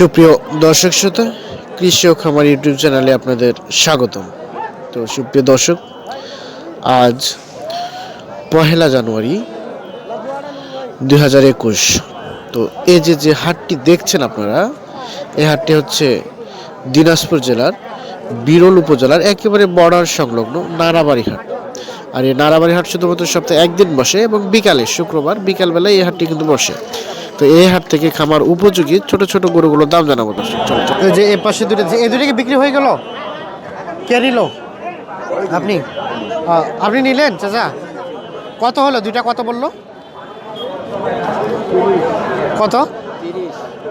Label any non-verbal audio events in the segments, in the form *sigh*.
সুপ্রিয় দর্শক শ্রোতা কৃষি ও খামার ইউটিউব চ্যানেলে আপনাদের স্বাগতম। তো সুপ্রিয় দর্শক, আজ পহেলা জানুয়ারি দুই হাজার একুশ। তো এই যে যে হাটটি দেখছেন আপনারা, এই হাটটি হচ্ছে দিনাজপুর জেলার বিরল উপজেলার একেবারে বর্ডার সংলগ্ন নারাবাড়ি হাট। আর এই নারাবাড়ি হাট শুধুমাত্র সপ্তাহে একদিন বসে এবং বিকালে, শুক্রবার বিকালবেলায় এই হাটটি কিন্তু বসে। তো এই হাট থেকে খামার উপযোগী ছোট ছোট গরুগুলোর দাম জানাব দর্শক। চলো চলো। এই যে এ পাশে দুটো যে এই দুটো কি বিক্রি হয়ে গেল? কে নিল? আপনি? আহ, আপনি নিলেন চাচা? কত হলো? দুইটা কত বলল? কত?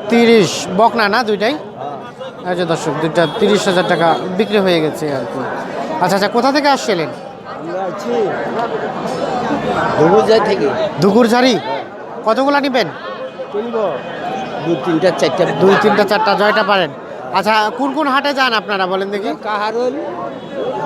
তিরিশ। বকনা না দুইটাই? আচ্ছা দর্শক দুইটা তিরিশ হাজার টাকা বিক্রি হয়ে গেছে আর কি। আচ্ছা আচ্ছা কোথা থেকে আসছিলেন? ধুবুজাই থেকে। দুগুরঝাড়ি কতগুলো নেবেন? দু তিনটা চারটা দুই তিনটা চারটা জয়টা পারেন। আচ্ছা কোন কোন হাটে যান আপনারা বলেন দেখি? কাহারুল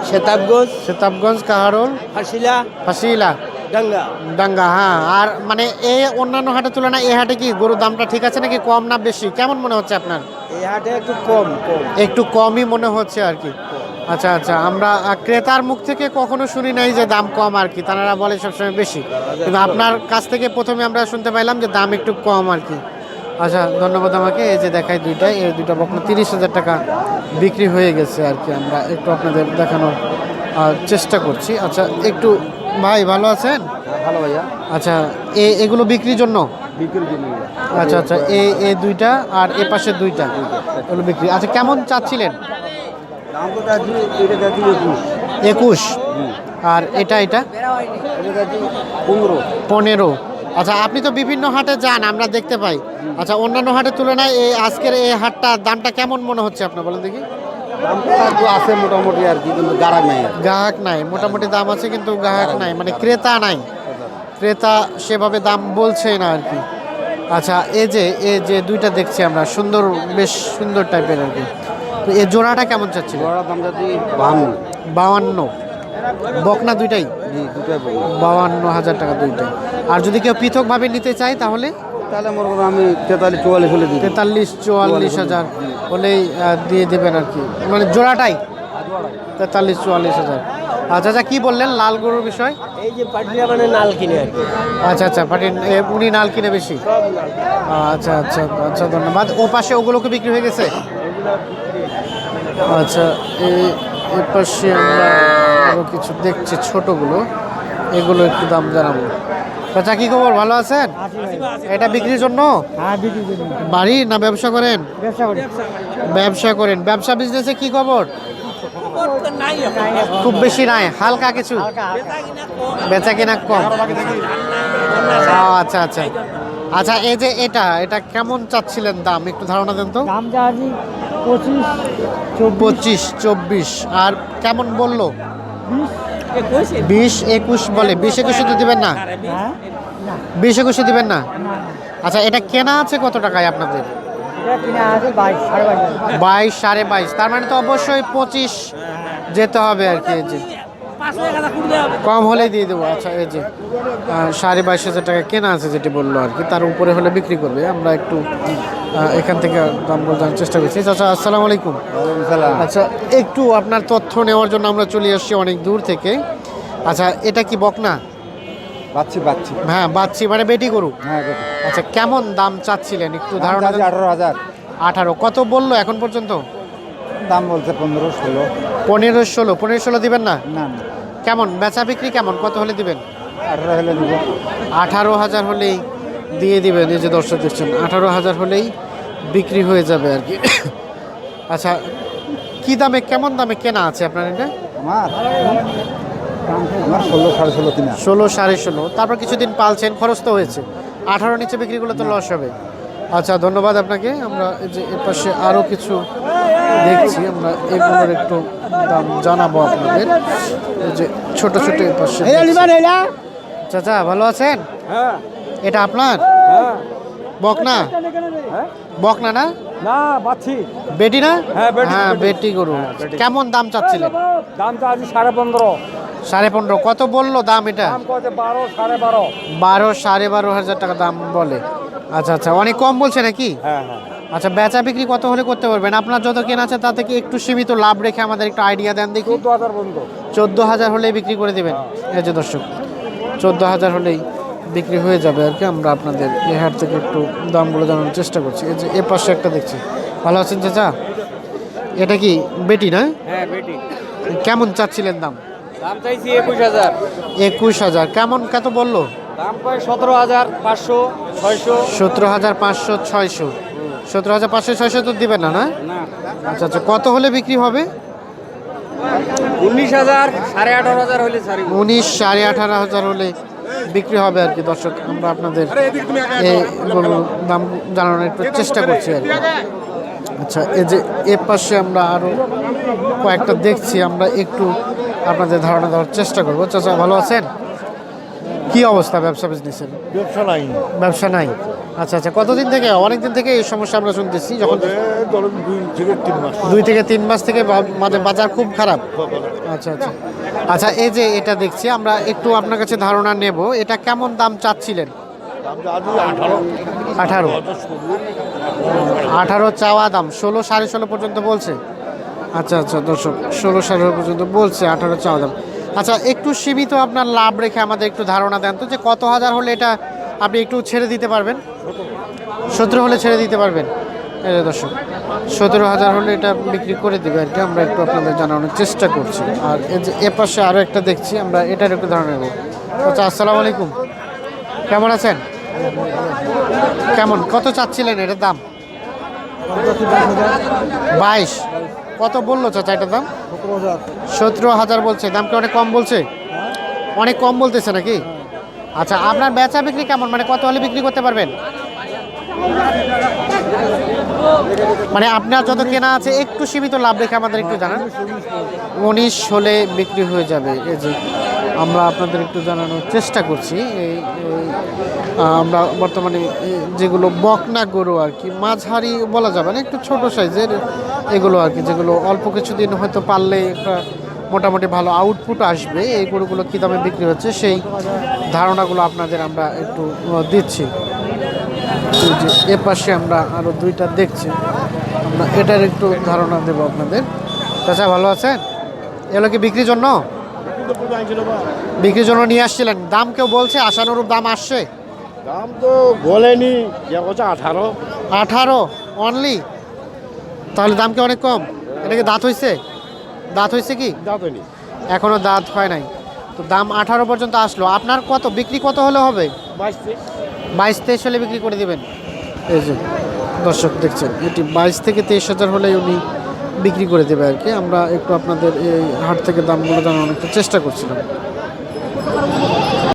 সেতাবগঞ্জ সেতাবগঞ্জ কাহারোল ফাঁসিলা ফাঁসিলা ডাঙ্গা। ডাঙ্গা হ্যাঁ। আর মানে এই অন্যান্য হাটের তুলনায় এই হাটে কি গরুর দামটা ঠিক আছে নাকি কম না বেশি? কেমন মনে হচ্ছে আপনার? এই হাটে একটু কম কম। একটু কমই মনে হচ্ছে আর কি। আচ্ছা আচ্ছা আমরা ক্রেতার মুখ থেকে কখনো শুনি নাই যে দাম কম আর কি তারা বলে সবসময় বেশি। কিন্তু আপনার কাছ থেকে প্রথমে আমরা শুনতে পাইলাম যে দাম একটু কম আর কি। আচ্ছা ধন্যবাদ আমাকে এই যে দেখাই দুইটাই এই দুইটা বকনা তিরিশ হাজার টাকা বিক্রি হয়ে গেছে আর কি আমরা একটু আপনাদের দেখানোর চেষ্টা করছি। আচ্ছা একটু ভাই ভালো আছেন? ভালো ভাইয়া। আচ্ছা এ এগুলো বিক্রির জন্য? আচ্ছা আচ্ছা এ এ দুইটা আর এ পাশে দুইটা। এগুলো বিক্রি। আচ্ছা কেমন চাচ্ছিলেন? একুশ? আর এটা এটা? পনেরো? আচ্ছা আপনি তো বিভিন্ন হাটে যান আমরা দেখতে পাই। আচ্ছা অন্যান্য হাটের তুলনায় এই আজকের এই হাটটা দামটা কেমন মনে হচ্ছে আপনার বলেন দেখি? আছে মোটামুটি আর কি কিন্তু গাড়া নাই। গ্রাহক নাই মোটামুটি দাম আছে কিন্তু গ্রাহক নাই মানে ক্রেতা নাই। ক্রেতা সেভাবে দাম বলছে না আর কি। আচ্ছা এই যে এই যে দুইটা দেখছি আমরা সুন্দর বেশ সুন্দর টাইপের আর কি। তো এই জোড়াটা কেমন চাচ্ছিল বড় দাম দাদি বাহান্ন। বাউান্ন বকনা দুইটাই? জি দুটাই বাউান্ন হাজার টাকা দুইটাই। আর যদি কেউ পৃথকভাবে নিতে চায় তাহলে? তাহলে মনে করো আমি তেতাল্লিশ চুয়াল্লিশ হলে দিই তেতাল্লিশ চুয়াল্লিশ হাজার হলেই দিয়ে দেবেন আর কি। মানে জোড়াটাই? তেতাল্লিশ চুয়াল্লিশ হাজার। আচ্ছা আচ্ছা কী বললেন লাল গরুর বিষয়? এই যে পাটিয়া মানে নাল কিনে আর কি। আচ্ছা আচ্ছা পাটিন এ, উনি নাল কিনে বেশি? আচ্ছা আচ্ছা আচ্ছা ধন্যবাদ। ও পাশে ওগুলোকে বিক্রি হয়ে গেছে? আচ্ছা এই এ পাশে আমরা আরও কিছু দেখছি ছোটগুলো। এগুলো একটু দাম জানাব। চাচা কি খবর? ভালো আছেন? এটা বিক্রির জন্য? হ্যাঁ বাড়ি না ব্যবসা করেন? ব্যবসা করেন। ব্যবসা বিজনেসে কি খবর? খুব বেশি নাই হালকা কিছু? বেচা কিনা কম। আচ্ছা আচ্ছা। আচ্ছা এই যে এটা এটা কেমন চাচ্ছিলেন দাম? একটু ধারণা দেন তো। দাম চাচ্ছি পঁচিশ পঁচিশ চব্বিশ। আর কেমন বলল? বিশ একুশ। বলে। বিশ একুশে তো দিবেন না? হ্যাঁ। বিশ একুশে দিবেন না? আচ্ছা এটা কেনা আছে কত টাকায় আপনাদের? এটা কিনে আছে বাইশ সাড়ে বাইশ। তার মানে তো অবশ্যই পঁচিশ যেতে হবে আর কি যে। কম হলে দিয়ে দেবো। আচ্ছা এই যে সাড়ে বাইশ হাজার টাকা কেনা আছে যেটি বলল আর কি তার উপরে হলে বিক্রি করবে। আমরা একটু এখান থেকে দাম বোঝানোর চেষ্টা করছি। আচ্ছা আসসালামু আলাইকুম। আচ্ছা একটু আপনার তথ্য নেওয়ার জন্য আমরা চলে আসছি অনেক দূর থেকে। আচ্ছা এটা কি বকনা? পাচ্ছি পাচ্ছি হ্যাঁ বাচ্চি মানে বেটি গরু? হ্যাঁ আচ্ছা কেমন দাম চাচ্ছিলেন? একটু ধারণা আঠারো হাজার। আঠারো কত বলল এখন পর্যন্ত? দাম বলছে পনেরো ষোলো। পনেরো ষোলো পনেরো ষোলো দিবেন না? না কেমন? বেচা বিক্রি কেমন? কত হলে দিবেন? আঠারো হলে দিব। আঠারো হাজার হলেই দিয়ে দিবেন এই যে দর্শক দেখছেন আঠারো হাজার হলেই বিক্রি হয়ে যাবে আর কি। *coughs* আচ্ছা কি দামে কেমন দামে কেনা আছে আপনার এটা? আমার? আমার ষোলো সাড়ে ষোলো কিনা। ষোলো সাড়ে ষোলো। তারপর কিছুদিন পালছেন খরচ তো হয়েছে। আঠারো নিচে বিক্রি করলে তো লস হবে। আচ্ছা ধন্যবাদ আপনাকে। আমরা এই যে এর পাশে আরও কিছু দেখছি আমরা এগুলোর একটু দাম জানাব আপনাদের। এই যে ছোট ছোট এর পাশে। চাচা ভালো আছেন? হ্যাঁ। এটা আপনার? হ্যাঁ। বকনা? বকনা না? না পাচ্ছি বেটি না? হ্যাঁ, বেটি, হ্যাঁ গরু। কেমন দাম চাচ্ছিলেন? দাম আজ সাড়ে পনেরো। সাড়ে পনেরো। কত বলল দাম এটা? বারো সাড়ে বারো। হাজার টাকা দাম বলে। আচ্ছা আচ্ছা অনেক কম বলছে নাকি? হ্যাঁ হ্যাঁ। আচ্ছা বেচা বিক্রি কত হলে করতে পারবেন? আপনার যত কেনা আছে তা থেকে একটু সীমিত লাভ রেখে আমাদের একটু আইডিয়া দেন দেখি। চোদ্দ হাজার পর্যন্ত। চোদ্দ হাজার হলেই বিক্রি করে দেবেন। এই যে দর্শক চোদ্দ হাজার হলেই বিক্রি হয়ে যাবে আর কি। আমরা আপনাদের এ হাট থেকে একটু দামগুলো জানানোর চেষ্টা করছি। এই যে এ পাশে একটা দেখছি। ভালো আছেন চাচা? এটা কি বেটি না? হ্যাঁ বেটি। কেমন চাচ্ছিলেন দাম? দাম চাইছি একুশ হাজার। একুশ হাজার। কেমন কত বলল? দাম কয় সতেরো হাজার পাঁচশো ছয়শো। সতেরো হাজার পাঁচশো ছয়শো। সতেরো হাজার পাঁচশো ছয়শো তো দিবেন না না? আচ্ছা আচ্ছা কত হলে বিক্রি হবে? উনিশ হাজার সাড়ে আঠারো হাজার হলে উনিশ সাড়ে আঠারো হাজার হলে বিক্রি হবে আর কি দর্শক। আমরা আপনাদের এই দাম জানানোর একটু চেষ্টা করছি আর কি। আচ্ছা এই যে এ পাশে আমরা আরও কয়েকটা দেখছি আমরা একটু আপনাদের ধারণা দেওয়ার চেষ্টা করব। চাচা ভালো আছেন? কি অবস্থা ব্যবসা বিজনেসের ব্যবসা নাই। ব্যবসা নাই। আচ্ছা আচ্ছা কতদিন থেকে অনেক দিন থেকে এই সমস্যা আমরা শুনতেছি যখন ধরুন দুই থেকে তিন মাস দুই থেকে তিন মাস থেকে মানে বাজার খুব খারাপ। আচ্ছা আচ্ছা। আচ্ছা এই যে এটা দেখছি আমরা একটু আপনার কাছে ধারণা নেব এটা কেমন দাম চাচ্ছিলেন? আঠারো। আঠারো। আঠারো চাওয়া দাম ষোলো সাড়ে ষোলো পর্যন্ত বলছে। আচ্ছা আচ্ছা দর্শক, ষোলো সাড়ে পর্যন্ত বলছে, আঠারো চাওয়া দাম। আচ্ছা একটু সীমিত আপনার লাভ রেখে আমাদের একটু ধারণা দেন তো যে কত হাজার হলে এটা আপনি একটু ছেড়ে দিতে পারবেন? সতেরো হলে ছেড়ে দিতে পারবেন? যে দর্শক, সতেরো হাজার হলে এটা বিক্রি করে দেবে আর কি, আমরা একটু আপনাদের জানানোর চেষ্টা করছি। আর এ পাশে আরও একটা দেখছি, আমরা এটার একটু ধারণা নেব। আচ্ছা আসসালামু আলাইকুম। কেমন আছেন? কেমন? কত চাচ্ছিলেন এটার দাম? বাইশ। কত বলল চাচা এটার দাম? সতেরো হাজার বলছে। দাম কি অনেক কম বলছে? অনেক কম বলতেছে নাকি? আচ্ছা আপনার বেচা বিক্রি কেমন? মানে কত হলে বিক্রি করতে পারবেন? মানে আপনার যত কেনা আছে, একটু সীমিত লাভ রেখে আমাদের একটু জানান। উনিশ হলে বিক্রি হয়ে যাবে। এই যে আমরা আপনাদের একটু জানানোর চেষ্টা করছি। এই আমরা বর্তমানে যেগুলো বকনা গরু আর কি, মাঝারি বলা যাবে না, একটু ছোট সাইজের এগুলো আর কি, যেগুলো অল্প কিছুদিন হয়তো পারলে একটা মোটামুটি ভালো আউটপুট আসবে। এই গরুগুলো কী দামে বিক্রি হচ্ছে সেই ধারণাগুলো আপনাদের আমরা একটু দিচ্ছি। এ পাশে আমরা আরও দুইটা দেখছি। আমরা এটার একটু ধারণা দেবো আপনাদের। চাচা ভালো আছেন? এগুলো কি বিক্রির জন্য? বিক্রির জন্য নিয়ে আসছিলেন। দাম কেউ বলছে? আশানুরূপ দাম আসছে? দাম তো বলেনি। করছে আঠারো। আঠারো? অনলি তাহলে দাম কি অনেক কম? এটা কি দাঁত হয়েছে দাঁত হয়েছে কি? দাঁতনি এখনও দাঁত হয় নাই। তো দাম আঠারো পর্যন্ত আসলো। আপনার কত? বিক্রি কত হলে হবে? বাইশ বাইশ তেইশ হলে বিক্রি করে দেবেন। এই যে দর্শক দেখছেন এটি বাইশ থেকে তেইশ হাজার হলে উনি বিক্রি করে দেবে আর কি। আমরা একটু আপনাদের এই হাট থেকে দামগুলো অনেকটা চেষ্টা করছিলাম।